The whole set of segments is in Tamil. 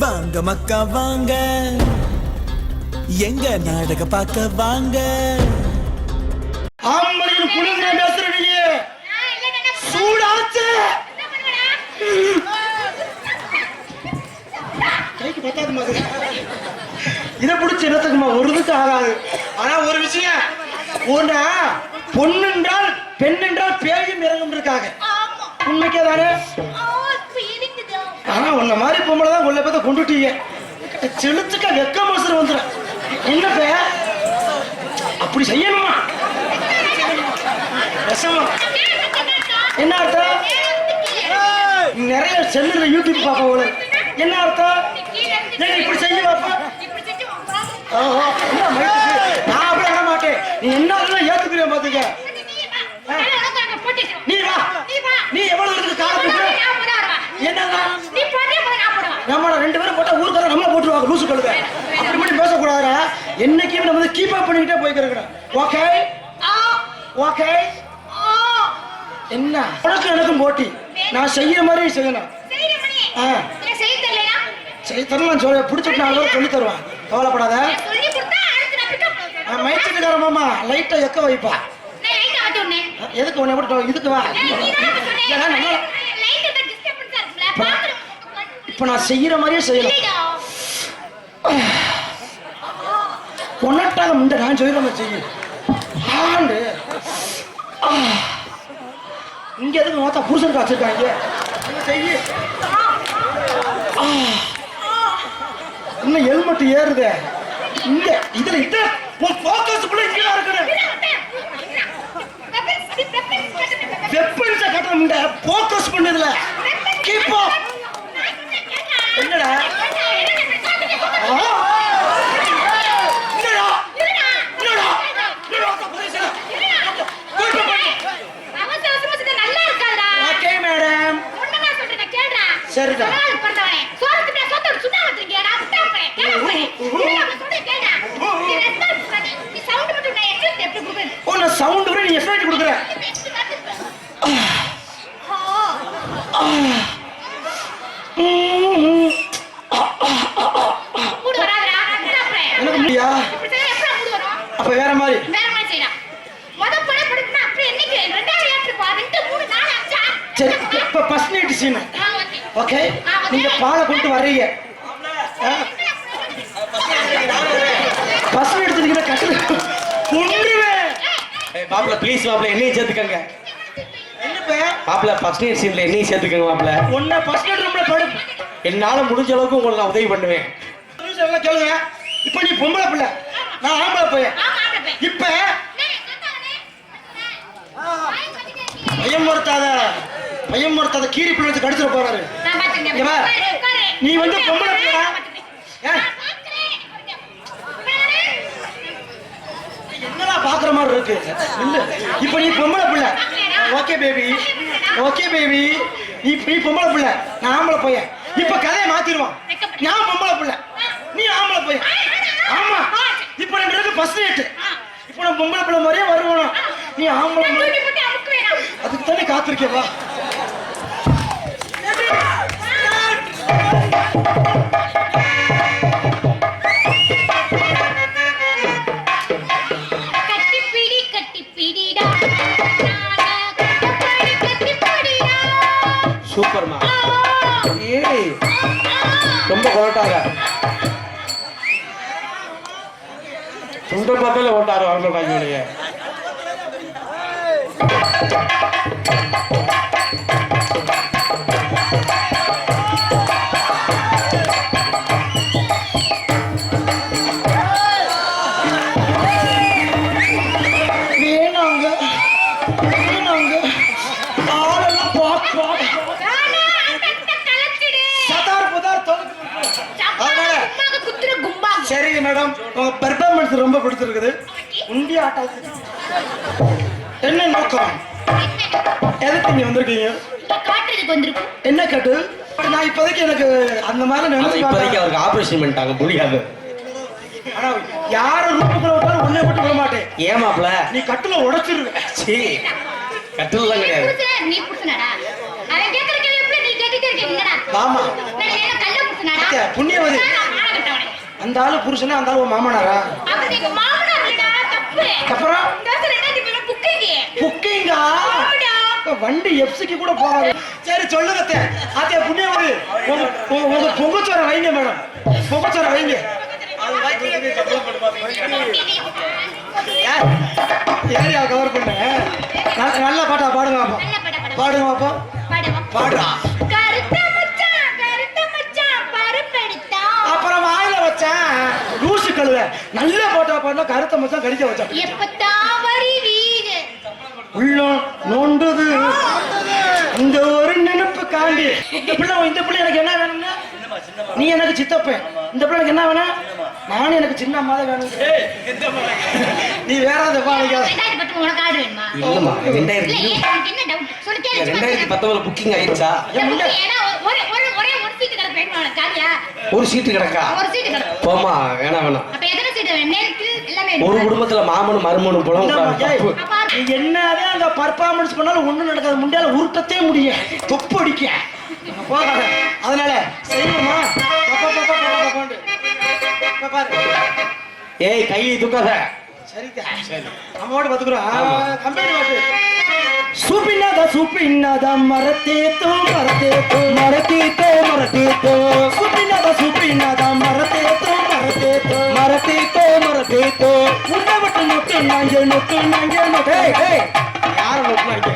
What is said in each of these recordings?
வாங்க மக்கா வாங்க. எங்க நாடக பார்க்க வாங்க. ஆம்பளையின் குளிர்ந்த பேசுற நீ சூடாச்சு. கைக்கு பத்தாது மாதிரி. இதை பிடிச்ச என்னத்துக்குமா ஒரு இதுக்கு ஆகாது. ஆனா ஒரு விஷயம். ஒன்னா பொண்ணென்றால் பெண் என்றால் பேயும் இறங்கும் இருக்காங்க. உண்மைக்கே தானே? ஆனா உன்ன மாதிரி பொம்பளை தான் உள்ள பேத்த கொண்டுட்டீங்க. செலுத்துக்க வெக்க மோசம் வந்துடும் என்னப்ப அப்படி செய்யணுமா? விஷமா என்ன அர்த்தம்? நிறைய செல்லுல யூடியூப் பார்ப்போம் உள்ள என்ன அர்த்தம்? ஏன் இப்படி செய்ய பாப்பா என்ன நான் அப்படி வர மாட்டேன் நீ என்ன ஏத்துக்கிறேன் பாத்துக்க நீ வா நீ எவ்வளவு இருக்கு காலத்துக்கு என்னன்னா நம்ம ரெண்டு பேரும் போட்டா ஊருக்கார நம்ம போட்டுருவாங்க லூசு கழுத. அப்படி மட்டும் பேசக்கூடாதுடா. என்னைக்குமே நம்ம வந்து கீப் அப் பண்ணிக்கிட்டே போய்க்கிறோம் ஓகே ஓகே என்ன? உனக்கு எனக்கும் போட்டி. நான் செய்யற மாதிரி செய்யணும். ஆ. சரி தரலாம் சொல்ல பிடிச்சிட்டு பேர் சொல்லி தருவான். கவலைப்படாத. நான் மயிற்சிட்டுக்கார மாமா லைட்டா எக்க வைப்பா. எதுக்கு உன்னை விட்டு இதுக்கு வா. இப்ப நான் செய்யற மாதிரியே செய்யணும். கொண்டாட்டாக முண்ட நான் சொல்லிடுற மாதிரி ஆண்டு. இங்கே இங்க எதுக்கு மொத்தம் புருஷன் காச்சிருக்காங்க செய்யு. இன்னும் ஹெல்மெட் ஏறுதே. இங்க இதுல இது போக்கஸ்க்குள்ள போக்கஸ் குள்ள இங்க இருக்கணும் வெப்பன்ஸ கட்ட போக்கஸ் பண்ணதுல கீப் என்னடா? சரிடா. உன்னை சவுண்ட் வரை நீ எஃபெக்ட் கொடுக்குற ம்ம். எனக்கு முடியா அப்ப வேற மாதிரி சரி இப்ப ஃபர்ஸ்ட் நைட் சீன் ஓகே நீங்க பாலை கொண்டு வர்றீங்க. ஃபர்ஸ்ட் நைட் நீங்க கட்டு கொன்றுவேன் மாப்பிள ப்ளீஸ் மாப்பிள என்னையும் சேர்த்துக்கங்க. என்னப்ப? மாப்பிள ஃபர்ஸ்ட் இயர் சீன்ல என்னையும் சேர்த்துக்கங்க மாப்பிள உன்னை ஃபர்ஸ்ட் நைட் ரூம்ல படு. என்னால முடிஞ்ச அளவுக்கு உங்களுக்கு நான் உதவி பண்ணுவேன். கேளுங்க. இப்ப நீ பொம்பளை பிள்ளை. நான் ஆம்பளை பையன். இப்ப பையன் மறுத்தாத பையன் மறுத்தாத கீரி பிள்ளை வச்சு கடிச்சிட போறாரு. நீ வந்து பொம்பளை பிள்ளை. என்னடா பாக்குற மாதிரி இருக்கு? இல்ல இப்ப நீ பொம்பளை பிள்ளை. Okay baby. Okay baby. நீ நீ பொம்பளை பிள்ளை. நான் ஆம்பளை பையன். இப்ப கதையை மாத்திடுவான் நான் பொம்பளை பிள்ளை. நீ ஆம்பளை பையன். ஆமா. இப்ப ரெண்டு பேருக்கு ஃபர்ஸ்ட் ரேட் இப்ப நான் பொம்பளை பிள்ளை மாதிரியே வருவானா நீ ஆம்பளை அதுக்கு தானே காத்திருக்கே ரொம்ப கொலட்டாங்க சுண்ட பார்த்தால ஓட்டாரு வரமாட்டாங்க இவனுங்க மேடம் உங்க பெர்ஃபார்மன்ஸ் ரொம்ப பிடிச்சிருக்குது. உண்டி ஆட்டத்துக்கு என்ன நோக்கம்? எதுக்கு நீங்க வந்திருக்கீங்க? காட்டுறதுக்கு வந்திருக்கும் என்ன கேட்டு? நான் இப்போதைக்கு எனக்கு அந்த மாதிரி நினைச்சு இப்போதைக்கு அவருக்கு ஆபரேஷன் பண்ணிட்டாங்க முடியாது ஆனா யார ரூமுக்குள்ள விட்டாலும் உன்னை விட்டு விட மாட்டேன். ஏன் மாப்பிள? நீ கட்டுல உடைச்சிருவேன் சீ கட்டிலாம் கிடையாது? நீ புருஷனாடா அவன் கேட்கற கேள்வி எப்படி நீ கேட்டுட்டே ஆமா. நான் என்ன கல்ல புருஷனாடா அத்தை, புண்ணியவதி. அந்த ஆளு புருஷனா அந்த ஆளு மாமனாரா. அப்புறம் புக்கிங்கு. வண்டி எப்சிக்கு கூட போகாது சரி சொல்லுங்க அத்தை. புண்ணியவதி உங்க பொங்கச்சோரை வைங்க மேடம் பொங்கச்சோரை வைங்க? ஏரியா கவர் பண்ண நல்ல- பாட்டா பாடுங்க படம். பாடுங்க பாடுவா. பாடுறா வச்சேன் லூசு கழுவ. நல்ல பாட்டா பாடினா கருத்த மச்சான் கடிக்க வச்சான். எப்பத்தான் வருவீங்க? உள்ளம் நோண்டுது இந்த ஒரு நினைப்பு காண்டி இந்த பிள்ளை இந்த பிள்ளை எனக்கு என்ன வேணும்னா? நீ எனக்கு சித்தப்பன். இந்த பிள்ளை எனக்கு என்ன வேணும் நானும் எனக்கு சின்ன அம்மா தான் வேணும். நீ வேற எதை பாடிக்காத ரெண்டாயிரத்தி. பத்தொன்பதுல புக்கிங் ஆயிடுச்சா? வேணுமா உனக்கு? காலியா? ஒரு சீட்டு கிடக்கா? ஒரு கிடக்கு. போமா வேணாம் வேணாம். அப்ப எத்தனை ஒரு? குடும்பத்துல மாமனும் மருமனும் அப்ப நீ என்னதான் அங்க பர்ஃபார்மன்ஸ் பண்ணாலும் ஒண்ணும் நடக்காது. முண்டியால உருட்டத்தே முடியும் தொப்பு அடிக்க. போகாத. அதனால செய்யுமா பப்பா, பப்பா, பப்பா, பப்பாண்டு. இப்ப பாரு ஏய் கையை தூக்காத. சரிதான் சரி அம்மாவோட பாத்துக்கிறோம். கம்பெனி பாட்டு சூப்பின்னாத சூப்பின்னாத. மரத்தேத்தோ மரத்தேத்தோ மரத்தேத்தோ மரத்தேத்தோ சூப்பின்னாத சூப்பின்னாத மரத்தேத்தோ மரத்தேத்தோ மரத்தேத்தோ மரத்தேத்தோ உன்னை விட்டு நொட்டு நாங்க நொட்டு நாங்க நொட்டு யார நொட்டு சூப்பின்னாத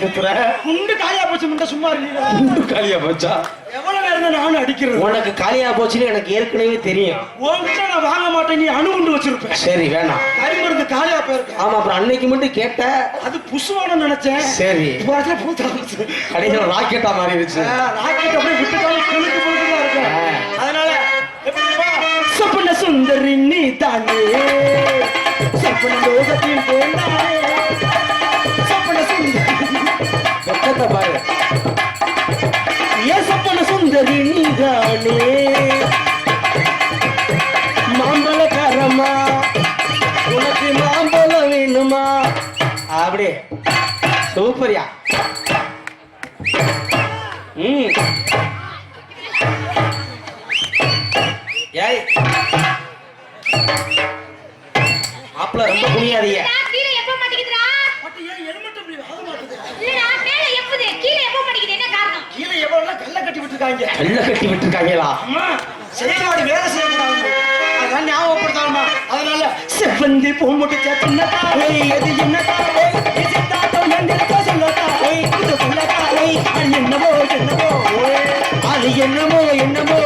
கத்துற குண்டு காலியா போச்சு முண்டை சும்மா இருக்கீங்க குண்டு காலியா போச்சா? எவ்வளவு நேரம் நானும் அடிக்கிறது உனக்கு காலியா போச்சுன்னு எனக்கு ஏற்கனவே தெரியும். உன்கிட்ட நான் வாங்க மாட்டேன் நீ அணு குண்டு வச்சிருப்பேன் சரி வேணாம். கரிமருந்து காலியா போயிருக்கேன் ஆமா அப்புறம் அன்னைக்கு மட்டும் கேட்ட. அது புசுவானு நினைச்சேன். சரி. அதுல பூத்தா. கடைசியில் ராக்கெட்டா மாறிடுச்சு. ராக்கெட் அப்படியே விட்டுட்டாலும் கிழக்கு போட்டுதான் இருக்கும் ஆ. அதனால சுந்தரி நீ தானே. சொப்பன லோகத்தின் விட்டுருக்காங்க கல்ல கட்டி விட்டுருக்காங்களா செயல்பாடு வேலை செய்யக்கூடாது. அதான் ஞாபகப்படுத்தாமா அதனால செவ்வந்தி பூமுட்டு சின்னதா ஏய் எது என்னதா ஏய் இது தாத்தோ எந்திரத்தோ சொல்லதா ஏய் இது சொல்லதா ஏய் அது என்னமோ என்னமோ? அது என்னமோ என்னமோ?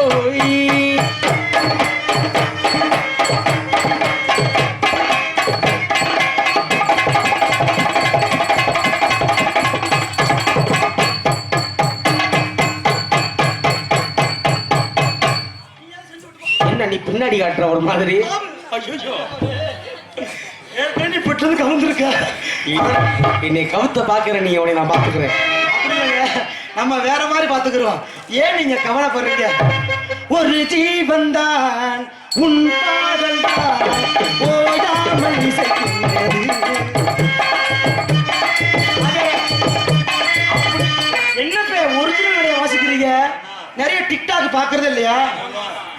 காட்டுற ஒரு மாதிரி ஏற்கனவே பெற்றது கலந்துருக்க. என்னை கவுத்த பாக்குற நீ உன்னை நான் பாத்துக்கிறேன். நம்ம வேற மாதிரி பாத்துக்கிறோம் ஏன் நீங்க கவலைப்படுறீங்க? ஒரு ஜீவன் தான் உன் பாடல் தான் ஓடாமல் இசைக்கின்றது டிக்டாக் பாக்குறது இல்லையா?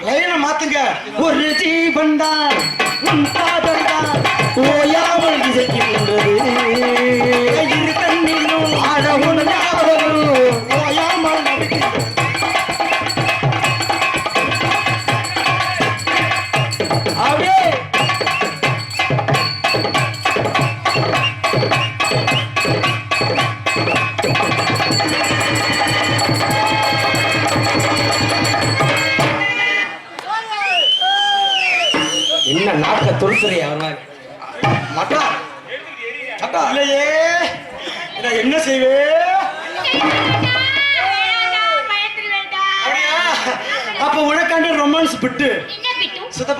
லைனை மாத்துங்க. ஒரு ஜீவன் தான் உன் காதல் தான் ஓயாமல் இசைக்கின்றது. இரு கண்ணிலும் ஞாபகம் ஓயாமல் நடிக்கின்றது.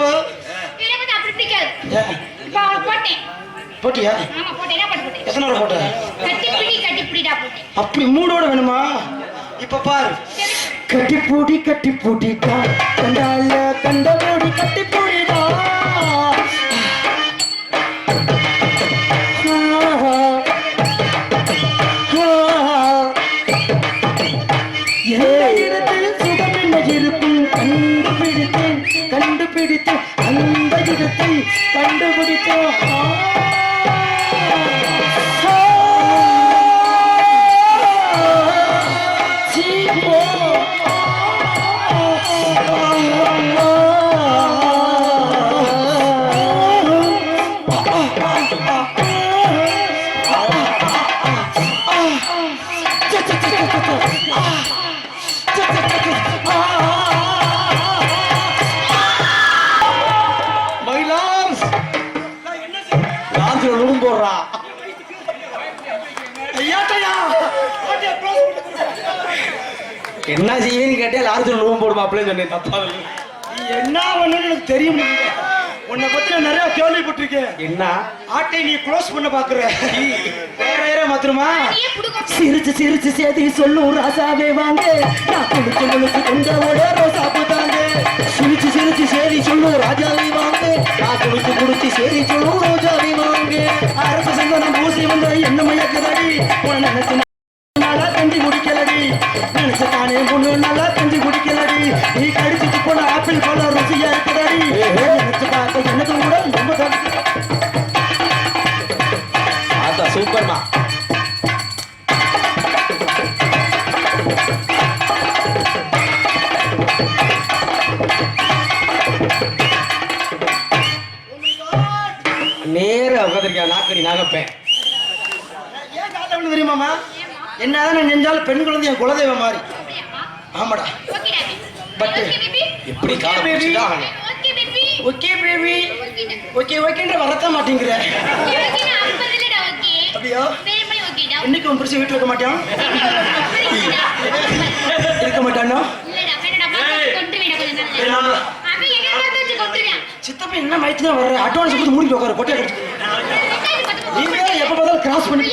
பிட்டு பிட்டு? எனக்கு அப்படி பிடிக்காது. இப்ப அவளை போட்டேன். போட்டியா? ஆமா போட்டேன். என்ன பாட்டு போட்டேன்? எத்தனை நாள் போட்ட? கட்டிப்பிடி கட்டிப்பிடிடா போட்டேன். அப்படி மூடோட வேணுமா? இப்ப பாரு. கட்டி பூடி கட்டி பூட்டிட்டா கண்டால கண்ட மூடி கட்டி பூடிடா கண்டுபிடித்து அந்த இடத்தை கண்டுபிடித்தோம் போ ரூம் போடுமா அப்படியே சொன்னேன். தப்பா. என்ன பண்ணணும்னு எனக்கு தெரியும் உன்னை பத்தி நிறைய கேள்விப்பட்டிருக்கேன். என்ன? ஆட்டை நீ க்ளோஸ் பண்ண பாக்குற. வேற வேற மாத்திரமா சிரிச்சு சிரிச்சு சேதி சொல்லும் ராசாவே வாங்க. நான் கொண்ட ரோசா சிரிச்சு சிரிச்சு சேதி சொல்லும் ராஜாவே வாங்க. நான் குளிச்சு குடிச்சு சேதி சொல்லும் ரோஜாவே வாங்க. அரசு சந்தனம் பூசி வந்த என்ன மயக்குதடி உன நினைச்சு நல்லா கஞ்சி குடிக்கலடி நினைச்ச தானே பொண்ணு நல்லா நீ கடிச்சிட்டு போன ஆப்பிள் பழம் ருசியா இருக்குதடி? நினைச்சு பார்க்க எனக்கு கூட ரொம்ப ஆத்தா சூப்பர்மா. நேரா உட்காந்துருக்கேன் நாக்கடி நாகப்பேன். ஏன் தெரியுமாமா என்னதான் நான் நெஞ்சாலும் பெண் குழந்தை என் குலதெய்வம் மாதிரி. ஆமாடா. ஓகே பேபி எப்படி கால baby. பிடிச்சுதான் ஆகணும். ஓகே பேபி ஓகே ஓகேன்ற வரத்தான் மாட்டேங்கிற. அப்படியா? இன்னைக்கு உன் புருஷன் வீட்டுல இருக்க மாட்டான்? இருக்க மாட்டானோ? சித்தப்பா என்ன மயத்து தான் வர்ற அட்வான்ஸ் கொடுத்து மூடிட்டு உட்காரு கொட்டையை கடிச்சு நீ வேற எப்ப பார்த்தாலும் கிராஸ் பண்ணி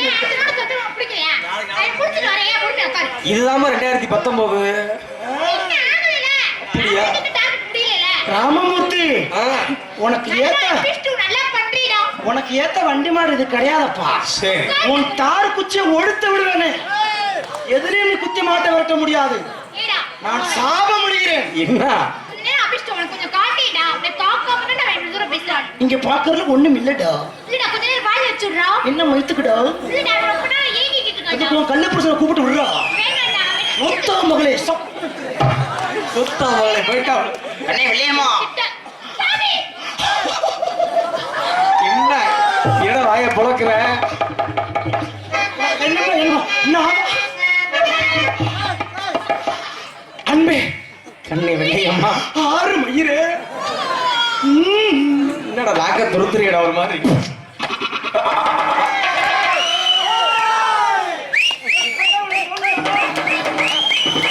இதுதாம்மா ரெண்டாயிரத்தி பத்தொன்பது அப்படியா? ராமமூர்த்தி உனக்கு ஏத்த உனக்கு ஏத்த வண்டி மாடு இது கிடையாதப்பா. உன் தார் குச்சியை ஒழுத்த விடுவேனே. எதுலயும் நீ குத்தி மாட்ட விரட்ட முடியாது. நான் சாப முடிகிறேன். என்ன? இங்க பாக்குறதுல ஒண்ணும் இல்லடா. என்ன மயத்துக்குடா அதுக்கு உன் கூப்பிட்டு விடுறா? மொத்த மகளே சப். சொத்தா மகளே போயிட்டா அண்ணே வில்லியம்மா என்ன இட வாய புழக்கிற என்ன? அன்பே. கண்ணே வெள்ளையம்மா ஆறு மயிறு. என்னடா நாக்க துருத்துறியடா ஒரு மாதிரி.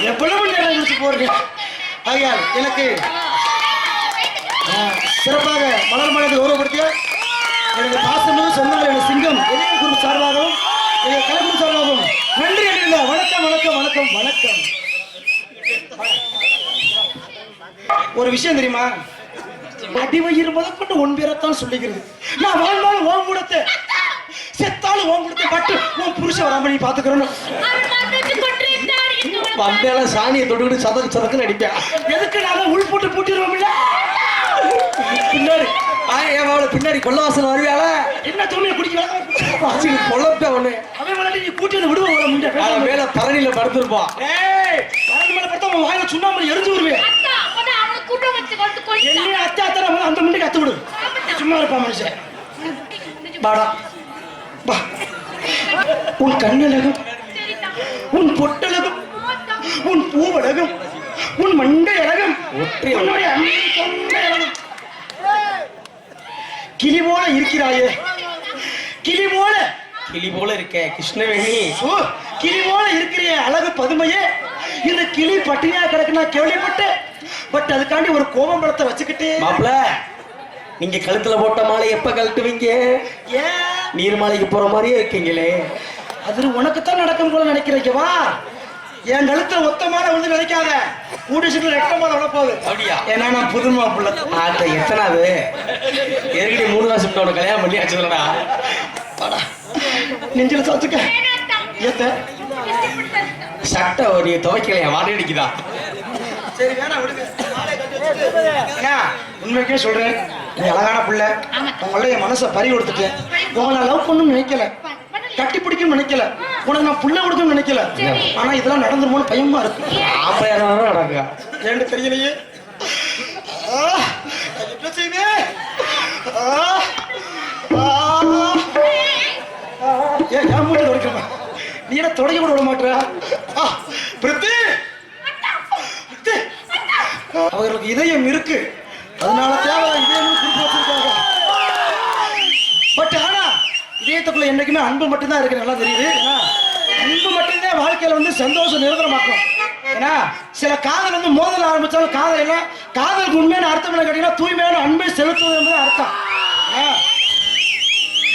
எவ்வளவு நேரம் போறீங்க ஆகையால் எனக்கு சிறப்பாக மலர் மலரை உருவப்படுத்திய எனது பாசமும் சொந்தங்கள் எனது சிங்கம் இளைய குரு சார்பாகவும் எனது கலைக்குரு சார்பாகவும் நன்றி என்றிருந்த வணக்கம் வணக்கம் வணக்கம் வணக்கம். ஒரு விஷயம் தெரியுமா? அடிவயிறு முதற்கொண்டு உன் பேரத்தான் சொல்லிக்கிறது நான் வாழ்ந்தாலும் ஓம் கூடத்தை செத்தாலும் ஓம் கொடுத்த பட்டு உன் புருஷன் வராம நீ பாத்துக்கிறோம் வந்தேல சாணியை தொட்டுக்கிட்டு சதக்கு சதக்குன்னு அடிப்பேன். எதுக்கு நாம உள் போட்டு பூட்டிடுவோம்ல? பின்னாடி ஏன் அவளை பின்னாடி கொள்ளவாசல் வருவியால? என்ன தோமையை குடிக்கலாம் பொழப்ப ஒண்ணு அவன் விளையாடி நீ கூட்டி விடுவோம். அவன் மேல பரணியில படுத்திருப்பான் ஏய் பறந்து மேல படுத்தா உன் வாயில சுண்ணாம்பு எரிஞ்சு வருவேன் என்ன அத்தை அத்தை நம்ம அந்த முண்டைக்கு அத்து விடு. சும்மா இருப்பா மனுஷன். பாடா பா உன் கண்ணழகம் உன் பொட்டழகம் உன் பூவழகம் உன் மண்டை அழகம் உன்னுடைய. கிளி போல இருக்கிறாயே. கிளி போல. கிளி போல இருக்க கிருஷ்ணவேணி. கிளி போல இருக்கிற அழகு பதுமையே. இந்த கிளி பட்டினியா கிடக்கு நான் கேள்விப்பட்டேன். பட் அதுக்காண்டி ஒரு கோபம் பழத்தை வச்சுக்கிட்டு. மாப்பிள நீங்க கழுத்துல போட்ட மாலை எப்ப கழட்டுவீங்க? ஏன்? நீர்மாலைக்கு போற மாதிரியே இருக்கீங்களே. அது உனக்குத்தான் நடக்கும் போல நினைக்கிறீங்க வா என் கழுத்துல ஒத்த மாலை வந்து நினைக்காத கூடி சீக்கிரம் ரெட்ட மாலை விட போகுது அப்படியா? ஏன்னா நான் புது மாப்பிள்ள ஆட்ட எத்தனாவது? ஏற்கனவே மூணு உனக்கு கல்யாணம் பண்ணி ஆச்சுலடா வாடா. நெஞ்சில சாத்துக்க ஏத்த. சட்டை நீ துவைக்கலையா? வாடகை அடிக்குதா? சரி வேணாம் விடுங்க. உண்மைக்கே சொல்றேன். நீ அழகான புள்ள. உங்கள என் மனசை பறி கொடுத்துட்டேன். உங்களை லவ் பண்ணணும்னு நினைக்கல. கட்டி பிடிக்கணும்னு நினைக்கல. உனக்கு நான் புள்ள கொடுக்கணும்னு நினைக்கல. ஆனா இதெல்லாம் நடந்துருமோன்னு பயமா இருக்கு. ஆம்பளையா நடக்கா ஏன்னு தெரியலையே. என்ன செய்வேன் ஆ, ஆ. ஏன் ஏன் மூஞ்சி தொடக்கமா நீ என்ன தொடங்க கூட விட மாட்டா பிரித்தி. அவர்களுக்கு இதயம் இருக்கு. அதனால தேவை இதயம் குறிப்பு வச்சிருக்காங்க. இதயத்துக்குள்ள என்றைக்குமே அன்பு மட்டும்தான் இருக்கு நல்லா தெரியுது. ஏன்னா, அன்பு மட்டும்தான் வாழ்க்கையில வந்து சந்தோஷம் நிரந்தரமாக்கும் ஏன்னா சில காதல் வந்து மோதல் ஆரம்பிச்சாலும் காதல் எல்லாம் காதலுக்கு உண்மையான அர்த்தம் என்ன கேட்டீங்கன்னா தூய்மையான அன்பை செலுத்துவது என்பது அர்த்தம்.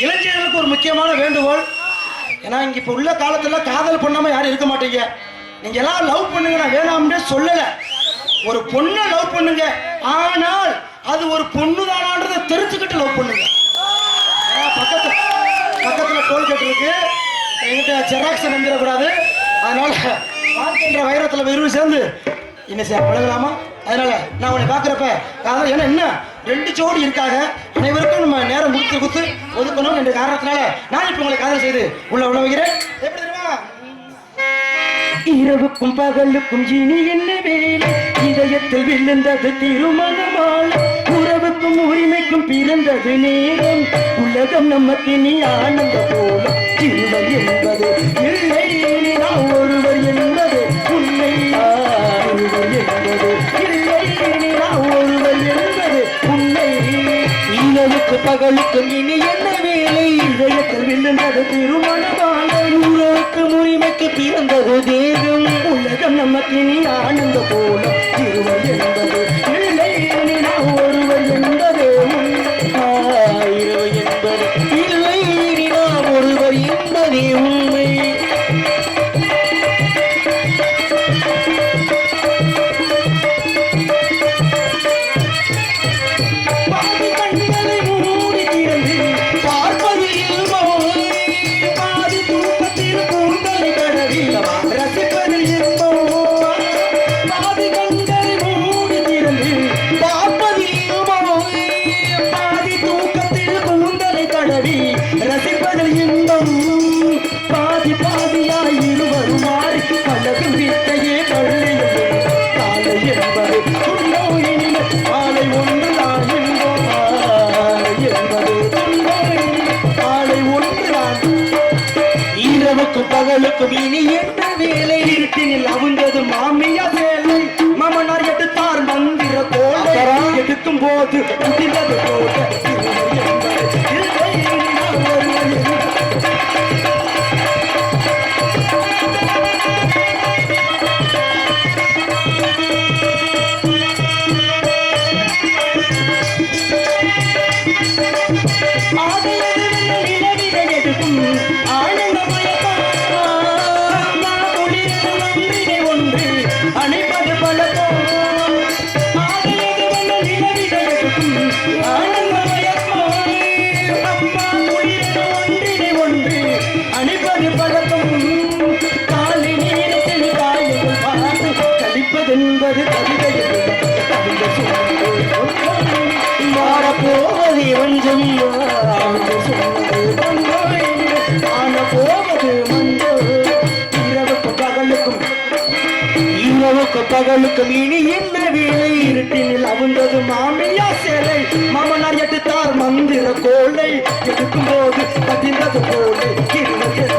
இளைஞர்களுக்கு ஒரு முக்கியமான வேண்டுகோள். ஏன்னா இங்க இப்ப உள்ள காலத்துல காதல் பண்ணாம யாரும் இருக்க மாட்டீங்க. நீங்க எல்லாம் லவ் பண்ணுங்க நான் வேணாம்னே சொல்லல. ஒரு பொண்ணை லவ் பண்ணுங்க. ஆனால் அது ஒரு பொண்ணு தானான்றதை தெரிஞ்சுக்கிட்டு லவ் பண்ணுங்க. பக்கத்துல பக்கத்துல டோல்கேட் இருக்கு எங்கிட்ட ஜெராக்ஸ் நம்பிடக்கூடாது. அதனால பார்க்கின்ற வைரத்துல வெறும் சேர்ந்து என்ன செய்ய பழகலாமா? அதனால நான் உன்னை பார்க்குறப்ப அதாவது ஏன்னா என்ன? ரெண்டு ஜோடி இருக்காங்க. அனைவருக்கும் நம்ம நேரம் கொடுத்து கொடுத்து ஒதுக்கணும் என்ற காரணத்தினால நான் இப்ப உங்களை காதல் செய்து உள்ள உணவுகிறேன் எப்படி தெரியுமா? இரவுக்கும் பகலுக்கும் இனி என்ன வேலை? இதயத்தில் விழுந்தது திருமணமால. உறவுக்கும் உரிமைக்கும் பிறந்தது நேரம். உலகம் நம்ம தினி ஆனந்த போல இருவர் என்பது இல்லை நாம் ஒருவர் என்பது உண்மை. ஒருவர் என்பது இல்லை நாம் ஒருவர் என்பது உண்மை. இரவுக்கு பகலுக்கும் இனி என்ன வேலை? இதயத்தில் விழுந்தது திருமணமான உறவுக்கு உரிமைக்கு பிறந்தது தேகம். உலகம் நமக்கு நீ ஆனந்த போல இருவர் என்பது நீ உண்மை எனக்கும் இனி என்ன வேலை? இருட்டினில் அவுந்தது மாமியா வேலை. மாமனார் எடுத்தார் மந்திர கோலை எடுக்கும் போது முடிந்தது போல இருவர் என்பது எடுக்கும் ஆனந்த மாறப்போவது வஞ்சம் போவது மஞ்சள் இரவுக்கும் பகலுக்கும் இரவுக்கும் பகலுக்கும் இனி என்ன வேலை இருட்டினில் அவுந்தது மாமியா சேலை. மாமனார் எடுத்தார் மந்திர கோலை. எடுக்கும் போது பதிந்தது கோலை இருந்தது